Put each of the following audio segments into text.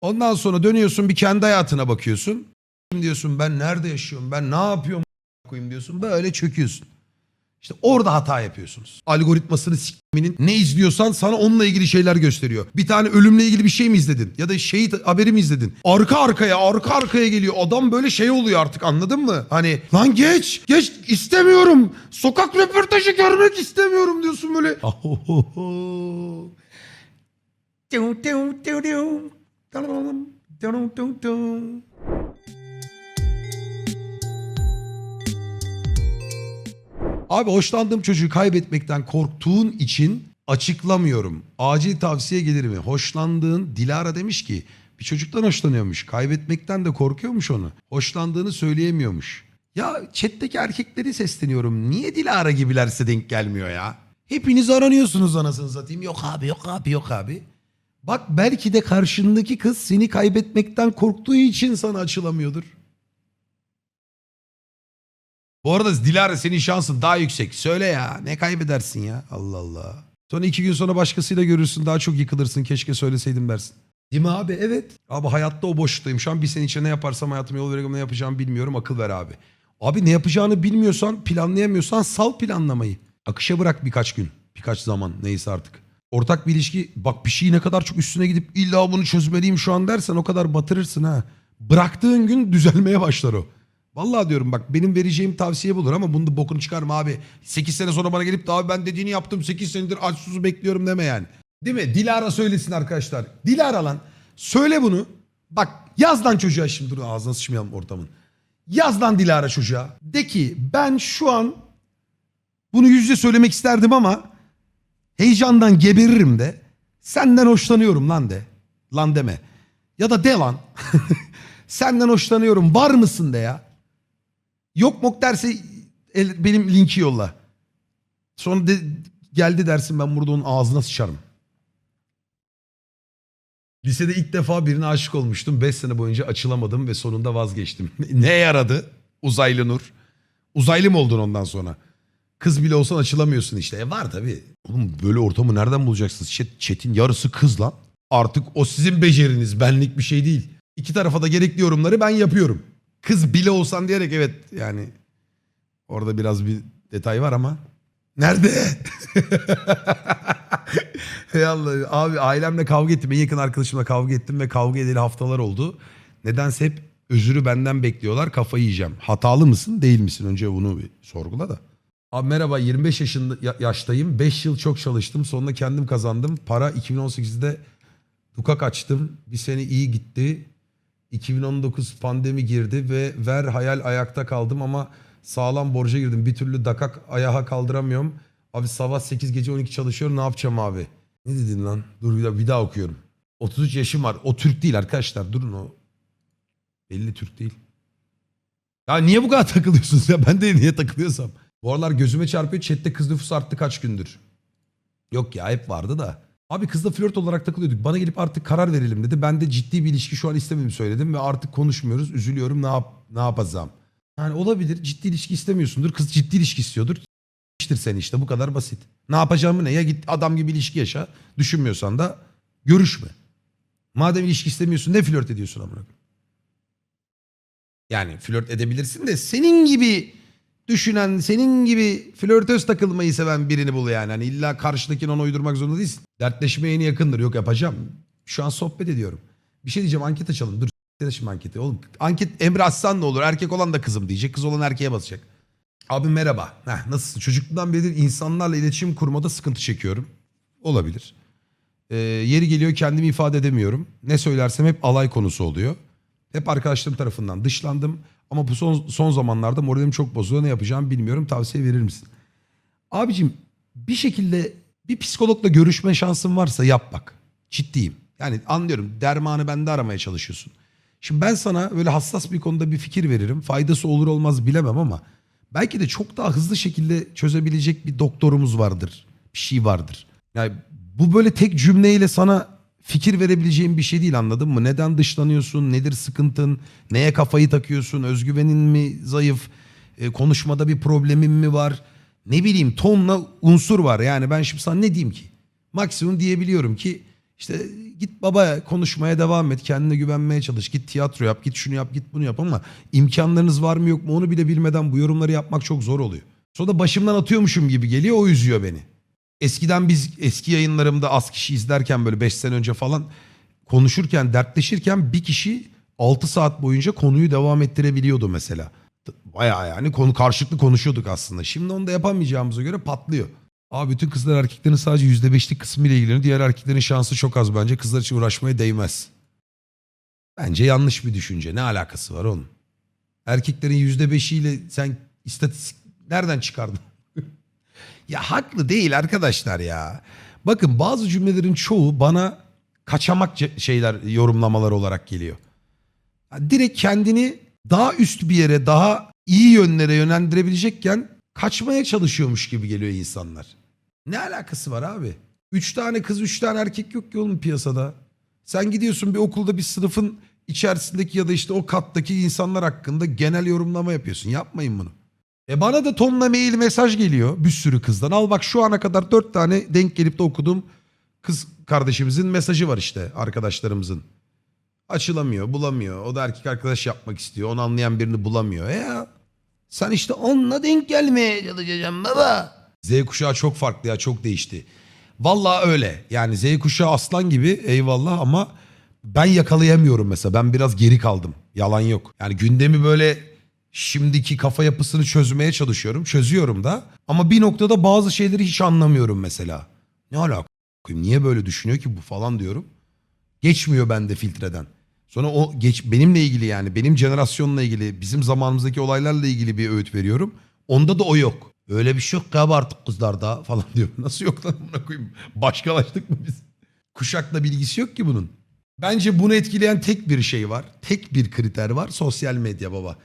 Ondan sonra dönüyorsun bir kendi hayatına bakıyorsun. Diyorsun ben nerede yaşıyorum ben ne yapıyorum koyayım diyorsun böyle çöküyorsun. İşte orada hata yapıyorsunuz. Algoritmasını sikminin ne izliyorsan sana onunla ilgili şeyler gösteriyor. Bir tane ölümle ilgili bir şey mi izledin? Ya da şey haberi mi izledin? Arka arkaya arka arkaya geliyor. Adam böyle şey oluyor artık anladın mı? Hani lan geç geç istemiyorum. Sokak röportajı görmek istemiyorum diyorsun böyle. Abi hoşlandığım çocuğu kaybetmekten korktuğun için açıklamıyorum. Acil tavsiye gelir mi? Hoşlandığın Dilara demiş ki bir çocuktan hoşlanıyormuş. Kaybetmekten de korkuyormuş onu. Hoşlandığını söyleyemiyormuş. Ya chatteki erkekleri sesleniyorum. Niye Dilara gibilerse denk gelmiyor ya? Hepiniz aranıyorsunuz anasını satayım. Yok abi yok abi yok abi. Bak belki de karşındaki kız seni kaybetmekten korktuğu için sana açılamıyordur. Bu arada Dilara senin şansın daha yüksek. Söyle ya ne kaybedersin ya Allah Allah. Sonra iki gün sonra başkasıyla görürsün daha çok yıkılırsın keşke söyleseydim dersin. Değil mi abi? Evet. Abi hayatta o boşluktayım. Şu an bir sene içinde ne yaparsam hayatıma yol veriyorum ne yapacağımı bilmiyorum akıl ver abi. Abi ne yapacağını bilmiyorsan planlayamıyorsan sal planlamayı. Akışa bırak birkaç gün. Birkaç zaman neyse artık. Ortak bir ilişki bak bir şeyi ne kadar çok üstüne gidip illa bunu çözmeliyim şu an dersen o kadar batırırsın ha. Bıraktığın gün düzelmeye başlar o. Vallahi diyorum bak benim vereceğim tavsiye budur ama bunu da bokunu çıkarma abi. 8 sene sonra bana gelip de ben dediğini yaptım 8 senedir aç susu bekliyorum deme yani. Değil mi? Dilara söylesin arkadaşlar. Dilara lan söyle bunu. Bak yaz lan çocuğa şimdi dur ağzına sıçmayalım ortamın. Yaz lan Dilara çocuğa. De ki ben şu an bunu yüzde söylemek isterdim ama heyecandan geberirim de. Senden hoşlanıyorum lan de. Lan deme. Ya da de lan. Senden hoşlanıyorum var mısın de ya. Yok mok derse el- benim linki yolla. Sonra de, geldi dersin ben burada onun ağzına sıçarım. Lisede ilk defa birine aşık olmuştum. 5 sene boyunca açılamadım ve sonunda vazgeçtim. ne yaradı? Uzaylı Nur. Uzaylı mı oldun ondan sonra? Kız bile olsan açılamıyorsun işte. E var tabii. Oğlum böyle ortamı nereden bulacaksınız? Chat, chat'in yarısı kız lan. Artık o sizin beceriniz. Benlik bir şey değil. İki tarafa da gerekli yorumları ben yapıyorum. Kız bile olsan diyerek evet yani orada biraz bir detay var ama. Nerede? Hey Allah. Abi ailemle kavga ettim. En yakın arkadaşımla kavga ettim ve kavga edeli haftalar oldu. Nedense hep özürü benden bekliyorlar. Kafayı yiyeceğim. Hatalı mısın değil misin? Önce bunu bir sorgula da. Abi merhaba 25 yaşında ya- yaştayım. 5 yıl çok çalıştım. Sonunda kendim kazandım. Para 2018'de dukak açtım. Bir sene iyi gitti. 2019 pandemi girdi ve ver hayal ayakta kaldım ama sağlam borca girdim. Bir türlü dakak ayağa kaldıramıyorum. Abi sabah 8 gece 12 çalışıyorum ne yapacağım abi? Ne dedin lan? Dur bir daha, bir daha okuyorum. 33 yaşım var. O Türk değil arkadaşlar. Durun o. Belli Türk değil. Ya niye bu kadar takılıyorsunuz ya? Ben de niye takılıyorsam. Bu aralar gözüme çarpıyor. Chat'te kız nüfusu arttı kaç gündür. Yok ya hep vardı da. Abi kızla flört olarak takılıyorduk. Bana gelip artık karar verelim dedi. Ben de ciddi bir ilişki şu an istemediğimi söyledim ve artık konuşmuyoruz. Üzülüyorum ne yap ne yapacağım. Yani olabilir ciddi ilişki istemiyorsundur. Kız ciddi ilişki istiyordur. İştir seni işte bu kadar basit. Ne yapacağımı ne? Ya git adam gibi ilişki yaşa. Düşünmüyorsan da görüşme. Madem ilişki istemiyorsun ne flört ediyorsun amına? Yani flört edebilirsin de senin gibi düşünen, senin gibi flörtöz takılmayı seven birini bul yani. Hani illa karşıdakini ona uydurmak zorunda değilsin. Dertleşmeye en yakındır. Yok yapacağım. Şu an sohbet ediyorum. Bir şey diyeceğim anket açalım. Dur s**t şimdi anketi. Oğlum anket Emre açsan ne olur? Erkek olan da kızım diyecek. Kız olan erkeğe basacak. Abi merhaba. Heh, nasılsın? Çocukluğumdan beridir insanlarla iletişim kurmada sıkıntı çekiyorum. Olabilir. Ee, yeri geliyor kendimi ifade edemiyorum. Ne söylersem hep alay konusu oluyor. Hep arkadaşlarım tarafından dışlandım. Ama bu son, son zamanlarda moralim çok bozuluyor. Ne yapacağımı bilmiyorum. Tavsiye verir misin? Abicim bir şekilde bir psikologla görüşme şansın varsa yap bak. Ciddiyim. Yani anlıyorum dermanı bende aramaya çalışıyorsun. Şimdi ben sana böyle hassas bir konuda bir fikir veririm. Faydası olur olmaz bilemem ama belki de çok daha hızlı şekilde çözebilecek bir doktorumuz vardır. Bir şey vardır. Yani bu böyle tek cümleyle sana fikir verebileceğim bir şey değil anladın mı? Neden dışlanıyorsun? Nedir sıkıntın? Neye kafayı takıyorsun? Özgüvenin mi zayıf? E, konuşmada bir problemin mi var? Ne bileyim tonla unsur var. Yani ben şimdi sana ne diyeyim ki? Maksimum diyebiliyorum ki İşte git baba konuşmaya devam et. Kendine güvenmeye çalış. Git tiyatro yap. Git şunu yap. Git bunu yap ama imkanlarınız var mı yok mu onu bile bilmeden bu yorumları yapmak çok zor oluyor. Sonra da başımdan atıyormuşum gibi geliyor. O üzüyor beni. Eskiden biz eski yayınlarımda az kişi izlerken böyle 5 sene önce falan konuşurken, dertleşirken bir kişi 6 saat boyunca konuyu devam ettirebiliyordu mesela. Bayağı yani konu karşılıklı konuşuyorduk aslında. Şimdi onu da yapamayacağımıza göre patlıyor. Abi bütün kızlar erkeklerin sadece %5'lik kısmıyla ilgileniyor. Diğer erkeklerin şansı çok az bence. Kızlar için uğraşmaya değmez. Bence yanlış bir düşünce. Ne alakası var onun? Erkeklerin %5'iyle sen istatistik nereden çıkardın? Ya haklı değil arkadaşlar ya. Bakın bazı cümlelerin çoğu bana kaçamak şeyler yorumlamalar olarak geliyor. Direkt kendini daha üst bir yere, daha iyi yönlere yönlendirebilecekken kaçmaya çalışıyormuş gibi geliyor insanlar. Ne alakası var abi? Üç tane kız, üç tane erkek yok ki oğlum piyasada. Sen gidiyorsun bir okulda bir sınıfın içerisindeki ya da işte o kattaki insanlar hakkında genel yorumlama yapıyorsun. Yapmayın bunu. E bana da tonla mail mesaj geliyor bir sürü kızdan. Al bak şu ana kadar dört tane denk gelip de okuduğum kız kardeşimizin mesajı var işte arkadaşlarımızın. Açılamıyor, bulamıyor. O da erkek arkadaş yapmak istiyor. Onu anlayan birini bulamıyor. E ya sen işte onunla denk gelmeye çalışacaksın baba. Z kuşağı çok farklı ya çok değişti. Vallahi öyle. Yani Z kuşağı aslan gibi eyvallah ama ben yakalayamıyorum mesela. Ben biraz geri kaldım. Yalan yok. Yani gündemi böyle şimdiki kafa yapısını çözmeye çalışıyorum. Çözüyorum da. Ama bir noktada bazı şeyleri hiç anlamıyorum mesela. Ne alaka? Niye böyle düşünüyor ki bu falan diyorum. Geçmiyor bende filtreden. Sonra o geç benimle ilgili yani benim jenerasyonla ilgili bizim zamanımızdaki olaylarla ilgili bir öğüt veriyorum. Onda da o yok. Öyle bir şey yok galiba artık kızlarda falan diyor. Nasıl yok lan buna koyayım? Başkalaştık mı biz? Kuşakla bilgisi yok ki bunun. Bence bunu etkileyen tek bir şey var. Tek bir kriter var. Sosyal medya baba.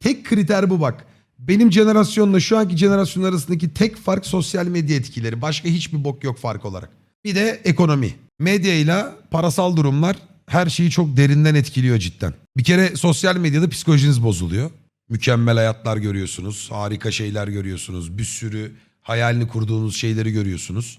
Tek kriter bu bak. Benim jenerasyonla şu anki jenerasyon arasındaki tek fark sosyal medya etkileri. Başka hiçbir bok yok fark olarak. Bir de ekonomi. Medyayla parasal durumlar her şeyi çok derinden etkiliyor cidden. Bir kere sosyal medyada psikolojiniz bozuluyor. Mükemmel hayatlar görüyorsunuz, harika şeyler görüyorsunuz, bir sürü hayalini kurduğunuz şeyleri görüyorsunuz.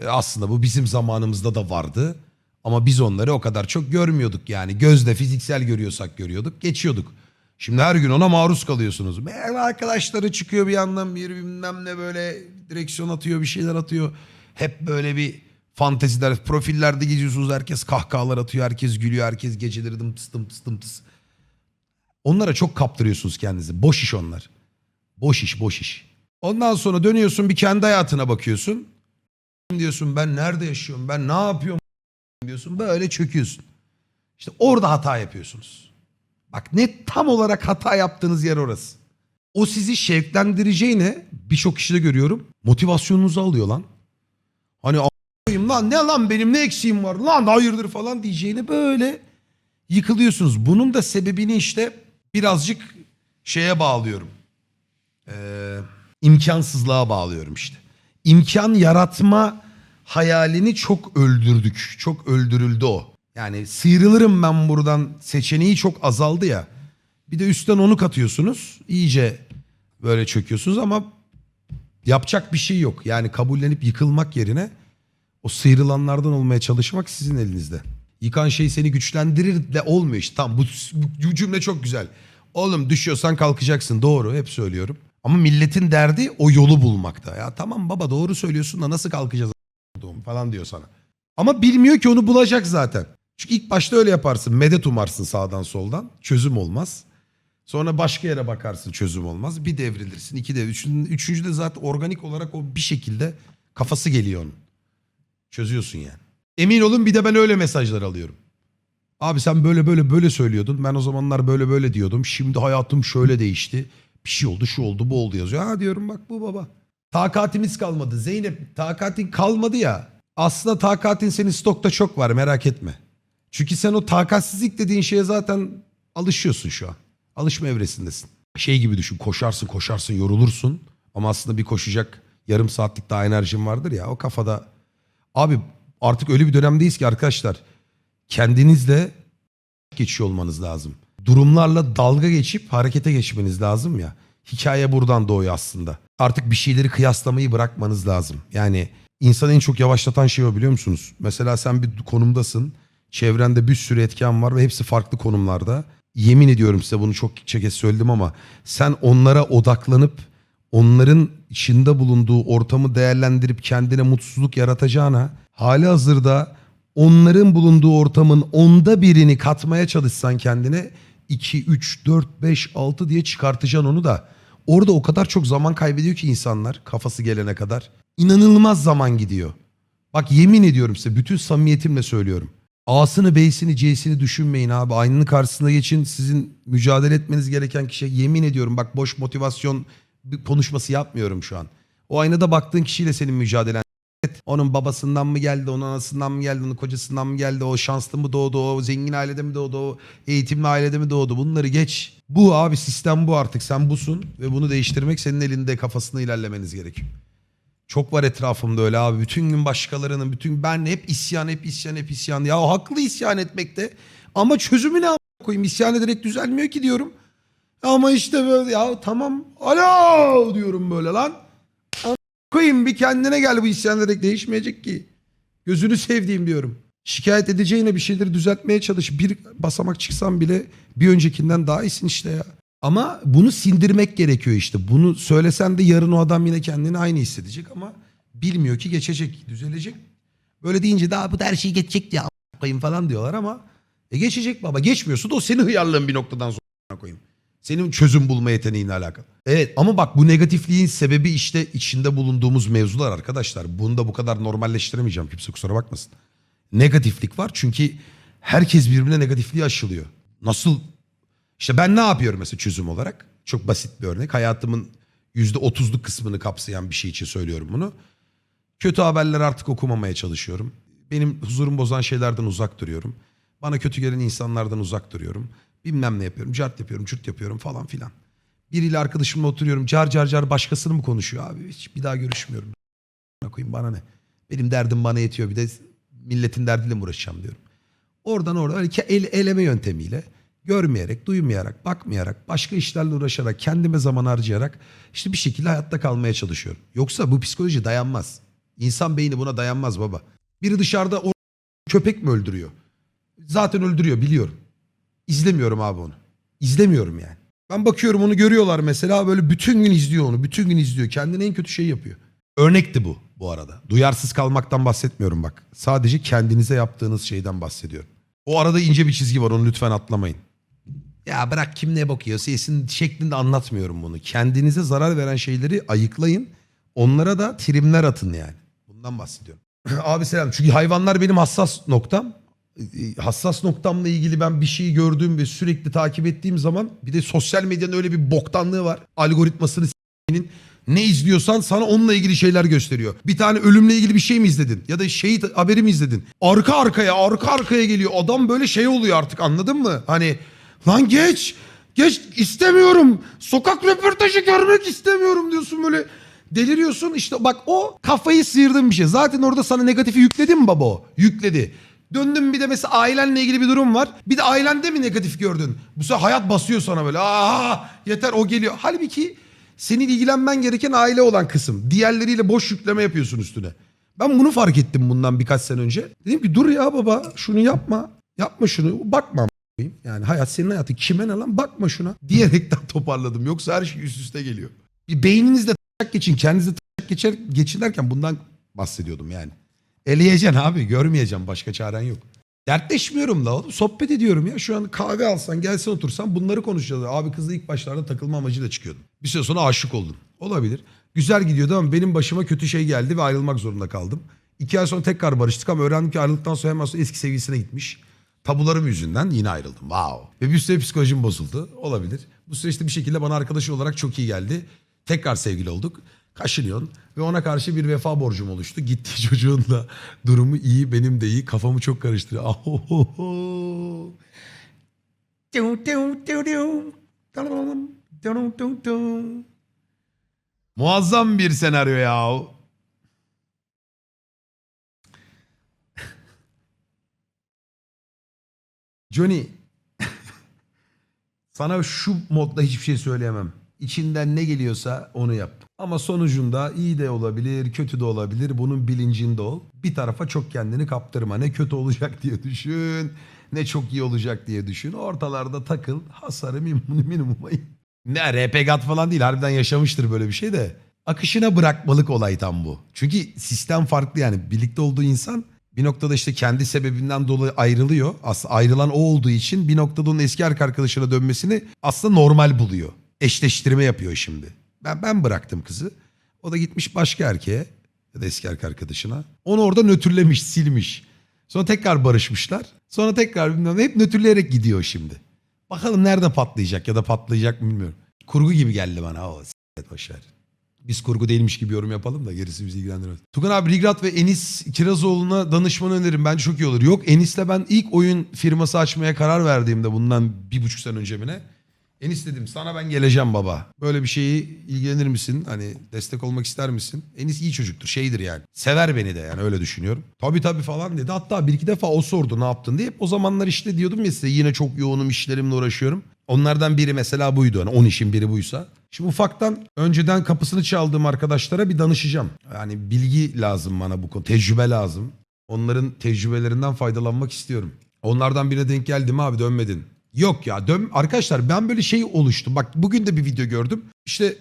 E, aslında bu bizim zamanımızda da vardı. Ama biz onları o kadar çok görmüyorduk yani. Gözle fiziksel görüyorsak görüyorduk, geçiyorduk. Şimdi her gün ona maruz kalıyorsunuz. Merhaba arkadaşları çıkıyor bir yandan bir bilmem ne böyle direksiyon atıyor bir şeyler atıyor. Hep böyle bir fanteziler, profillerde geziyorsunuz. Herkes kahkahalar atıyor, herkes gülüyor, herkes geceleri dım tıs dım tıs dım tıs. Onlara çok kaptırıyorsunuz kendinizi. Boş iş onlar. Boş iş, boş iş. Ondan sonra dönüyorsun bir kendi hayatına bakıyorsun. Diyorsun ben nerede yaşıyorum, ben ne yapıyorum diyorsun. Böyle çöküyorsun. İşte orada hata yapıyorsunuz. Bak ne tam olarak hata yaptığınız yer orası. O sizi şevklendireceğine birçok kişide görüyorum. Motivasyonunuzu alıyor lan. Hani a**ayım lan ne lan benim ne eksiğim var lan hayırdır falan diyeceğine böyle yıkılıyorsunuz. Bunun da sebebini işte birazcık şeye bağlıyorum. Ee, imkansızlığa bağlıyorum işte. İmkan yaratma hayalini çok öldürdük. Çok öldürüldü o. Yani sıyrılırım ben buradan seçeneği çok azaldı ya. Bir de üstten onu katıyorsunuz. İyice böyle çöküyorsunuz ama yapacak bir şey yok. Yani kabullenip yıkılmak yerine o sıyrılanlardan olmaya çalışmak sizin elinizde. Yıkan şey seni güçlendirir de olmuyor işte. Tamam bu, bu cümle çok güzel. Oğlum düşüyorsan kalkacaksın doğru hep söylüyorum. Ama milletin derdi o yolu bulmakta. Ya tamam baba doğru söylüyorsun da nasıl kalkacağız falan diyor sana. Ama bilmiyor ki onu bulacak zaten. Çünkü ilk başta öyle yaparsın. Medet umarsın sağdan soldan. Çözüm olmaz. Sonra başka yere bakarsın çözüm olmaz. Bir devrilirsin. iki devrilirsin. Üçüncü, üçüncü de zaten organik olarak o bir şekilde kafası geliyor onun. Çözüyorsun yani. Emin olun bir de ben öyle mesajlar alıyorum. Abi sen böyle böyle böyle söylüyordun. Ben o zamanlar böyle böyle diyordum. Şimdi hayatım şöyle değişti. Bir şey oldu şu oldu bu oldu yazıyor. Ha diyorum bak bu baba. Takatimiz kalmadı. Zeynep takatin kalmadı ya. Aslında takatin senin stokta çok var merak etme. Çünkü sen o takatsizlik dediğin şeye zaten alışıyorsun şu an. Alışma evresindesin. Şey gibi düşün koşarsın koşarsın yorulursun. Ama aslında bir koşacak yarım saatlik daha enerjin vardır ya o kafada. Abi artık öyle bir dönemdeyiz ki arkadaşlar. Kendinizle geçiyor olmanız lazım. Durumlarla dalga geçip harekete geçmeniz lazım ya. Hikaye buradan doğuyor aslında. Artık bir şeyleri kıyaslamayı bırakmanız lazım. Yani insanı en çok yavaşlatan şey o biliyor musunuz? Mesela sen bir konumdasın. Çevrende bir sürü etken var ve hepsi farklı konumlarda. Yemin ediyorum size bunu çok kez söyledim ama sen onlara odaklanıp onların içinde bulunduğu ortamı değerlendirip kendine mutsuzluk yaratacağına hali hazırda onların bulunduğu ortamın onda birini katmaya çalışsan kendine 2, 3, 4, 5, 6 diye çıkartacaksın onu da. Orada o kadar çok zaman kaybediyor ki insanlar kafası gelene kadar. İnanılmaz zaman gidiyor. Bak yemin ediyorum size bütün samimiyetimle söylüyorum. A'sını B'sini C'sini düşünmeyin abi. Aynanın karşısına geçin. Sizin mücadele etmeniz gereken kişi yemin ediyorum bak boş motivasyon bir konuşması yapmıyorum şu an. O aynada baktığın kişiyle senin mücadelen. Evet, Onun babasından mı geldi, onun anasından mı geldi, onun kocasından mı geldi, o şanslı mı doğdu, o zengin ailede mi doğdu, o eğitimli ailede mi doğdu bunları geç. Bu abi sistem bu artık sen busun ve bunu değiştirmek senin elinde kafasında ilerlemeniz gerekiyor. Çok var etrafımda öyle abi. Bütün gün başkalarının, bütün ben hep isyan, hep isyan, hep isyan. Ya haklı isyan etmekte. Ama çözümü ne koyayım? İsyan ederek düzelmiyor ki diyorum. Ama işte böyle ya tamam. Alo diyorum böyle lan. Koyayım bir kendine gel bu isyan ederek değişmeyecek ki. Gözünü sevdiğim diyorum. Şikayet edeceğine bir şeyleri düzeltmeye çalış. Bir basamak çıksan bile bir öncekinden daha iyisin işte ya. Ama bunu sindirmek gerekiyor işte. Bunu söylesen de yarın o adam yine kendini aynı hissedecek ama bilmiyor ki geçecek, düzelecek. Böyle deyince daha bu da her şey geçecek diye a- koyayım falan diyorlar ama e geçecek baba. Geçmiyorsa da o senin hıyarlığın bir noktadan sonra koyayım. Senin çözüm bulma yeteneğinle alakalı. Evet ama bak bu negatifliğin sebebi işte içinde bulunduğumuz mevzular arkadaşlar. Bunu da bu kadar normalleştiremeyeceğim kimse kusura bakmasın. Negatiflik var çünkü herkes birbirine negatifliği aşılıyor. Nasıl işte ben ne yapıyorum mesela çözüm olarak? Çok basit bir örnek. Hayatımın yüzde otuzluk kısmını kapsayan bir şey için söylüyorum bunu. Kötü haberler artık okumamaya çalışıyorum. Benim huzurum bozan şeylerden uzak duruyorum. Bana kötü gelen insanlardan uzak duruyorum. Bilmem ne yapıyorum. Cart yapıyorum, çürt yapıyorum falan filan. Biriyle arkadaşımla oturuyorum. Car car car başkasını mı konuşuyor abi? Hiç bir daha görüşmüyorum. Koyayım bana ne? Benim derdim bana yetiyor. Bir de milletin derdiyle mi uğraşacağım diyorum. Oradan orada öyle eleme yöntemiyle görmeyerek, duymayarak, bakmayarak, başka işlerle uğraşarak, kendime zaman harcayarak işte bir şekilde hayatta kalmaya çalışıyorum. Yoksa bu psikoloji dayanmaz. İnsan beyni buna dayanmaz baba. Biri dışarıda o köpek mi öldürüyor? Zaten öldürüyor biliyorum. İzlemiyorum abi onu. İzlemiyorum yani. Ben bakıyorum onu görüyorlar mesela böyle bütün gün izliyor onu. Bütün gün izliyor. Kendine en kötü şeyi yapıyor. Örnekti bu bu arada. Duyarsız kalmaktan bahsetmiyorum bak. Sadece kendinize yaptığınız şeyden bahsediyorum. O arada ince bir çizgi var onu lütfen atlamayın. Ya bırak kim ne bakıyor sesin şeklinde anlatmıyorum bunu. Kendinize zarar veren şeyleri ayıklayın. Onlara da trimler atın yani. Bundan bahsediyorum. Abi selam. Çünkü hayvanlar benim hassas noktam. Ee, Hassas noktamla ilgili ben bir şeyi gördüğüm ve sürekli takip ettiğim zaman bir de sosyal medyanın öyle bir boktanlığı var. Algoritmasını s***nin ne izliyorsan sana onunla ilgili şeyler gösteriyor. Bir tane ölümle ilgili bir şey mi izledin? Ya da şehit haberi mi izledin? Arka arkaya arka arkaya geliyor. Adam böyle şey oluyor artık anladın mı? Hani lan geç geç istemiyorum. Sokak röportajı görmek istemiyorum diyorsun böyle. Deliriyorsun işte bak o kafayı sıyırdığın bir şey. Zaten orada sana negatifi yükledi mi baba o? Yükledi. Döndün bir de mesela ailenle ilgili bir durum var. Bir de ailende mi negatif gördün? Bu sefer hayat basıyor sana böyle. Aa yeter o geliyor. Halbuki senin ilgilenmen gereken aile olan kısım. Diğerleriyle boş yükleme yapıyorsun üstüne. Ben bunu fark ettim bundan birkaç sene önce. Dedim ki dur ya baba şunu yapma. Yapma şunu. Bakma. Yani hayat senin hayatın. Kime ne lan? Bakma şuna. Diyerekten toparladım. Yoksa her şey üst üste geliyor. Bir beyninizde tak geçin. Kendinizde tak geçer, geçin derken bundan bahsediyordum yani. Eleyeceksin abi. Görmeyeceğim. Başka çaren yok. Dertleşmiyorum da oğlum. Sohbet ediyorum ya. Şu an kahve alsan gelsen otursan bunları konuşacağız. Abi kızla ilk başlarda takılma amacıyla çıkıyordum. Bir süre sonra aşık oldum. Olabilir. Güzel gidiyordu ama benim başıma kötü şey geldi ve ayrılmak zorunda kaldım. İki ay sonra tekrar barıştık ama öğrendim ki ayrıldıktan sonra hemen sonra eski sevgilisine gitmiş. Tabularım yüzünden yine ayrıldım. Wow. Ve bir süre psikolojim bozuldu. Olabilir. Bu süreçte bir şekilde bana arkadaşı olarak çok iyi geldi. Tekrar sevgili olduk. Kaşınıyorsun ve ona karşı bir vefa borcum oluştu. Gitti çocuğunla durumu iyi benim de iyi. Kafamı çok karıştırıyor. Muazzam bir senaryo ya. Johnny. Sana şu modda hiçbir şey söyleyemem. içinden ne geliyorsa onu yap. Ama sonucunda iyi de olabilir, kötü de olabilir. Bunun bilincinde ol. Bir tarafa çok kendini kaptırma. Ne kötü olacak diye düşün, ne çok iyi olacak diye düşün. Ortalarda takıl, hasarı minimum, minimuma in. Ne RP God falan değil. Harbiden yaşamıştır böyle bir şey de. Akışına bırakmalık olay tam bu. Çünkü sistem farklı yani. Birlikte olduğu insan bir noktada işte kendi sebebinden dolayı ayrılıyor. Aslında ayrılan o olduğu için bir noktada onun eski erkek arkadaşına dönmesini aslında normal buluyor. Eşleştirme yapıyor şimdi. Ben ben bıraktım kızı. O da gitmiş başka erkeğe ya da eski erkek arkadaşına. Onu orada nötrlemiş, silmiş. Sonra tekrar barışmışlar. Sonra tekrar bilmem hep nötrleyerek gidiyor şimdi. Bakalım nerede patlayacak ya da patlayacak mı bilmiyorum. Kurgu gibi geldi bana. O s**t boşver. Biz kurgu değilmiş gibi yorum yapalım da gerisi bizi ilgilendirmez. Tukan abi Rigrat ve Enis Kirazoğlu'na danışmanı öneririm. Bence çok iyi olur. Yok Enis'le ben ilk oyun firması açmaya karar verdiğimde bundan bir buçuk sene önce mi? Enis dedim sana ben geleceğim baba. Böyle bir şeyi ilgilenir misin? Hani destek olmak ister misin? Enis iyi çocuktur şeydir yani. Sever beni de yani öyle düşünüyorum. Tabii tabii falan dedi. Hatta bir iki defa o sordu ne yaptın diye. O zamanlar işte diyordum ya size yine çok yoğunum işlerimle uğraşıyorum. Onlardan biri mesela buydu. Hani 10 işin biri buysa. Şimdi ufaktan önceden kapısını çaldığım arkadaşlara bir danışacağım. Yani bilgi lazım bana bu konu. Tecrübe lazım. Onların tecrübelerinden faydalanmak istiyorum. Onlardan birine denk geldim abi dönmedin. Yok ya dön arkadaşlar ben böyle şey oluştum. Bak bugün de bir video gördüm. İşte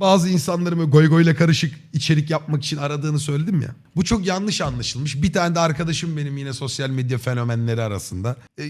bazı insanların böyle goy goyla karışık içerik yapmak için aradığını söyledim ya. Bu çok yanlış anlaşılmış. Bir tane de arkadaşım benim yine sosyal medya fenomenleri arasında. E,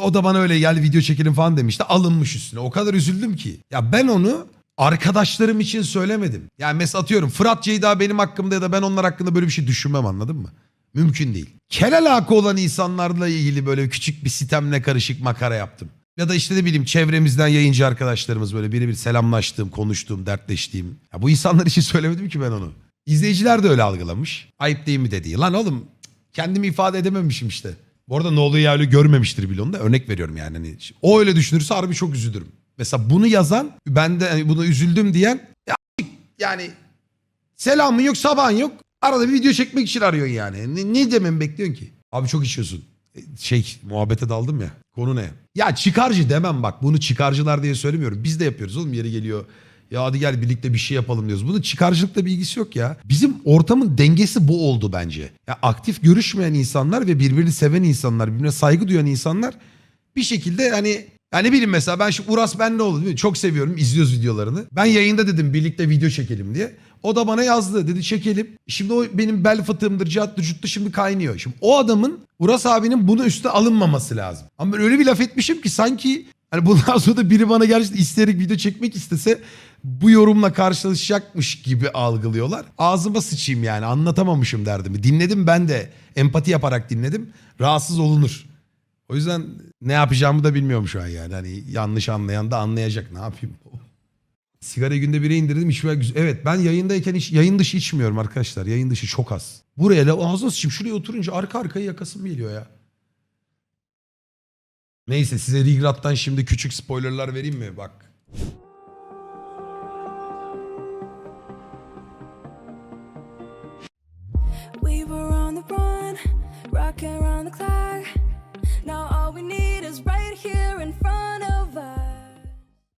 o da bana öyle gel video çekelim falan demişti. Alınmış üstüne. O kadar üzüldüm ki. Ya ben onu arkadaşlarım için söylemedim. Yani mesela atıyorum Fırat Ceyda benim hakkımda ya da ben onlar hakkında böyle bir şey düşünmem anladın mı? Mümkün değil. Kel alaka olan insanlarla ilgili böyle küçük bir sitemle karışık makara yaptım. Ya da işte ne bileyim çevremizden yayıncı arkadaşlarımız böyle biri bir selamlaştığım, konuştuğum, dertleştiğim. Ya bu insanlar için söylemedim ki ben onu. İzleyiciler de öyle algılamış. Ayıp değil mi dediği. Lan oğlum kendimi ifade edememişim işte. Bu arada ne oluyor ya öyle görmemiştir bile onu da örnek veriyorum yani. Hani o öyle düşünürse harbi çok üzülürüm. Mesela bunu yazan ben de hani buna üzüldüm diyen ya yani selamın yok sabahın yok. Arada bir video çekmek için arıyorsun yani. Ne, ne dememi bekliyorsun ki? Abi çok içiyorsun. Şey muhabbete daldım ya. Konu ne? Ya çıkarcı demem bak. Bunu çıkarcılar diye söylemiyorum. Biz de yapıyoruz oğlum yeri geliyor. Ya hadi gel birlikte bir şey yapalım diyoruz. Bunun çıkarcılıkla bir ilgisi yok ya. Bizim ortamın dengesi bu oldu bence. Ya aktif görüşmeyen insanlar ve birbirini seven insanlar, birbirine saygı duyan insanlar bir şekilde hani yani bileyim mesela ben şimdi Uras ben ne oldu? Çok seviyorum izliyoruz videolarını. Ben yayında dedim birlikte video çekelim diye. O da bana yazdı dedi çekelim. Şimdi o benim bel fıtığımdır cattır cuttu şimdi kaynıyor. Şimdi o adamın Uras abinin bunu üstüne alınmaması lazım. Ama ben öyle bir laf etmişim ki sanki hani bundan sonra da biri bana gerçekten isteyerek video çekmek istese bu yorumla karşılaşacakmış gibi algılıyorlar. Ağzıma sıçayım yani anlatamamışım derdimi. Dinledim ben de empati yaparak dinledim. Rahatsız olunur. O yüzden ne yapacağımı da bilmiyorum şu an yani. Hani yanlış anlayan da anlayacak ne yapayım. Sigarayı günde bire indirdim içmeye güzel. Evet ben yayındayken hiç yayın dışı içmiyorum arkadaşlar. Yayın dışı çok az. Buraya la ağzına sıçayım şuraya oturunca arka arkaya yakasım geliyor ya. Neyse size Rigrat'tan şimdi küçük spoilerlar vereyim mi? Bak. We were on the run, rocking around the clock. Now all we need is right here in front of